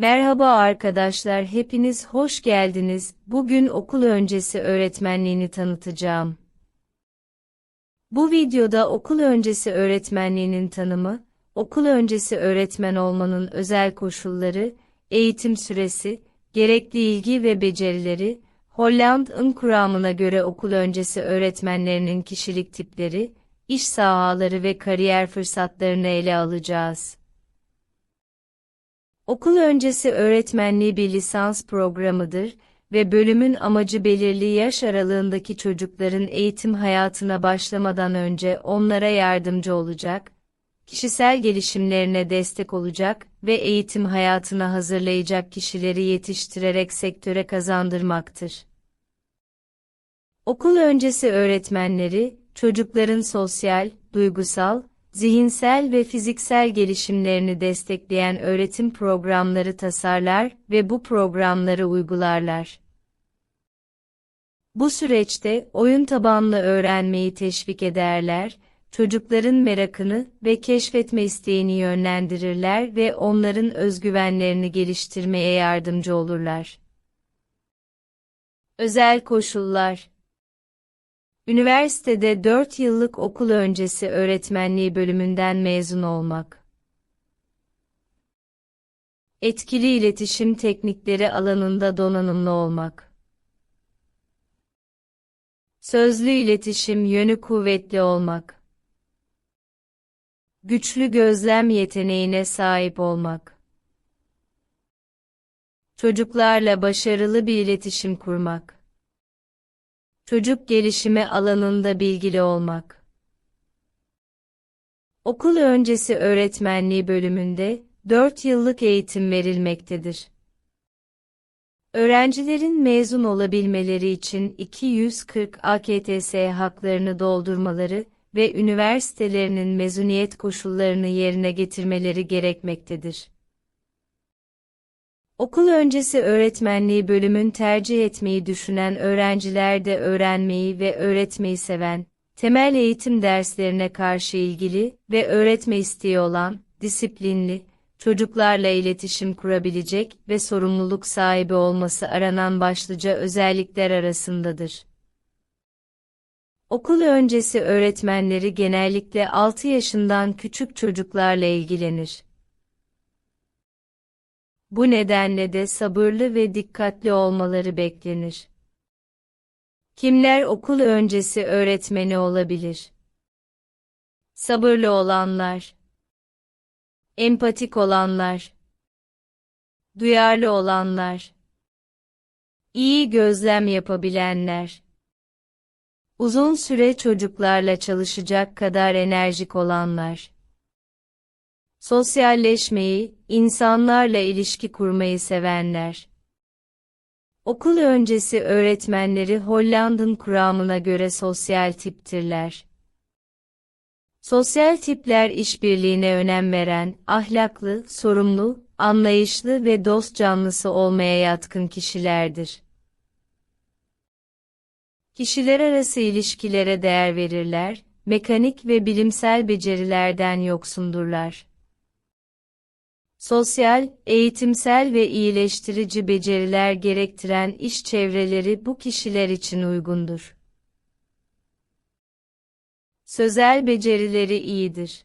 Merhaba arkadaşlar, hepiniz hoş geldiniz. Bugün okul öncesi öğretmenliğini tanıtacağım. Bu videoda okul öncesi öğretmenliğinin tanımı, okul öncesi öğretmen olmanın özel koşulları, eğitim süresi, gerekli ilgi ve becerileri, Hollanda'nın kuramına göre okul öncesi öğretmenlerinin kişilik tipleri, iş sahaları ve kariyer fırsatlarını ele alacağız. Okul öncesi öğretmenliği bir lisans programıdır ve bölümün amacı belirli yaş aralığındaki çocukların eğitim hayatına başlamadan önce onlara yardımcı olacak, kişisel gelişimlerine destek olacak ve eğitim hayatına hazırlayacak kişileri yetiştirerek sektöre kazandırmaktır. Okul öncesi öğretmenleri, çocukların sosyal, duygusal, zihinsel ve fiziksel gelişimlerini destekleyen öğretim programları tasarlar ve bu programları uygularlar. Bu süreçte oyun tabanlı öğrenmeyi teşvik ederler, çocukların merakını ve keşfetme isteğini yönlendirirler ve onların özgüvenlerini geliştirmeye yardımcı olurlar. Özel koşullar Üniversitede 4 yıllık okul öncesi öğretmenliği bölümünden mezun olmak. Etkili iletişim teknikleri alanında donanımlı olmak. Sözlü iletişim yönü kuvvetli olmak. Güçlü gözlem yeteneğine sahip olmak. Çocuklarla başarılı bir iletişim kurmak. Çocuk gelişimi alanında bilgili olmak. Okul öncesi öğretmenliği bölümünde 4 yıllık eğitim verilmektedir. Öğrencilerin mezun olabilmeleri için 240 AKTS haklarını doldurmaları ve üniversitelerinin mezuniyet koşullarını yerine getirmeleri gerekmektedir. Okul öncesi öğretmenliği bölümün tercih etmeyi düşünen öğrenciler de öğrenmeyi ve öğretmeyi seven, temel eğitim derslerine karşı ilgili ve öğretme isteği olan, disiplinli, çocuklarla iletişim kurabilecek ve sorumluluk sahibi olması aranan başlıca özellikler arasındadır. Okul öncesi öğretmenleri genellikle 6 yaşından küçük çocuklarla ilgilenir. Bu nedenle de sabırlı ve dikkatli olmaları beklenir. Kimler okul öncesi öğretmeni olabilir? Sabırlı olanlar, empatik olanlar, duyarlı olanlar, iyi gözlem yapabilenler, uzun süre çocuklarla çalışacak kadar enerjik olanlar. Sosyalleşmeyi, insanlarla ilişki kurmayı sevenler. Okul öncesi öğretmenleri Hollanda'nın kuramına göre sosyal tiptirler. Sosyal tipler işbirliğine önem veren, ahlaklı, sorumlu, anlayışlı ve dost canlısı olmaya yatkın kişilerdir. Kişiler arası ilişkilere değer verirler, mekanik ve bilimsel becerilerden yoksundurlar. Sosyal, eğitimsel ve iyileştirici beceriler gerektiren iş çevreleri bu kişiler için uygundur. Sözel becerileri iyidir.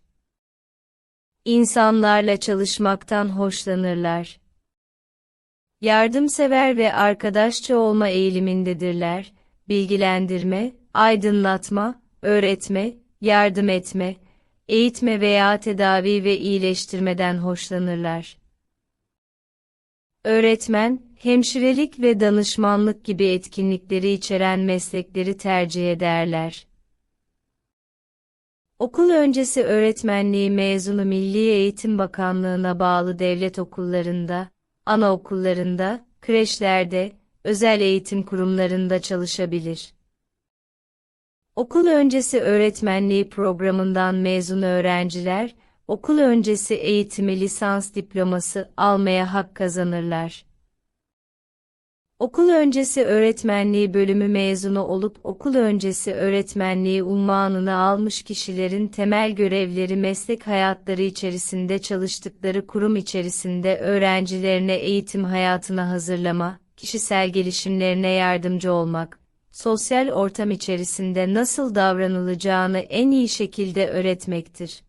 İnsanlarla çalışmaktan hoşlanırlar. Yardımsever ve arkadaşça olma eğilimindedirler. Bilgilendirme, aydınlatma, öğretme, yardım etme, eğitme veya tedavi ve iyileştirmeden hoşlanırlar. Öğretmen, hemşirelik ve danışmanlık gibi etkinlikleri içeren meslekleri tercih ederler. Okul öncesi öğretmenliği mezunu Milli Eğitim Bakanlığı'na bağlı devlet okullarında, anaokullarında, kreşlerde, özel eğitim kurumlarında çalışabilir. Okul öncesi öğretmenliği programından mezun öğrenciler, okul öncesi eğitimi lisans diploması almaya hak kazanırlar. Okul öncesi öğretmenliği bölümü mezunu olup okul öncesi öğretmenliği unvanını almış kişilerin temel görevleri meslek hayatları içerisinde çalıştıkları kurum içerisinde öğrencilerine eğitim hayatına hazırlama, kişisel gelişimlerine yardımcı olmak, sosyal ortam içerisinde nasıl davranılacağını en iyi şekilde öğretmektir.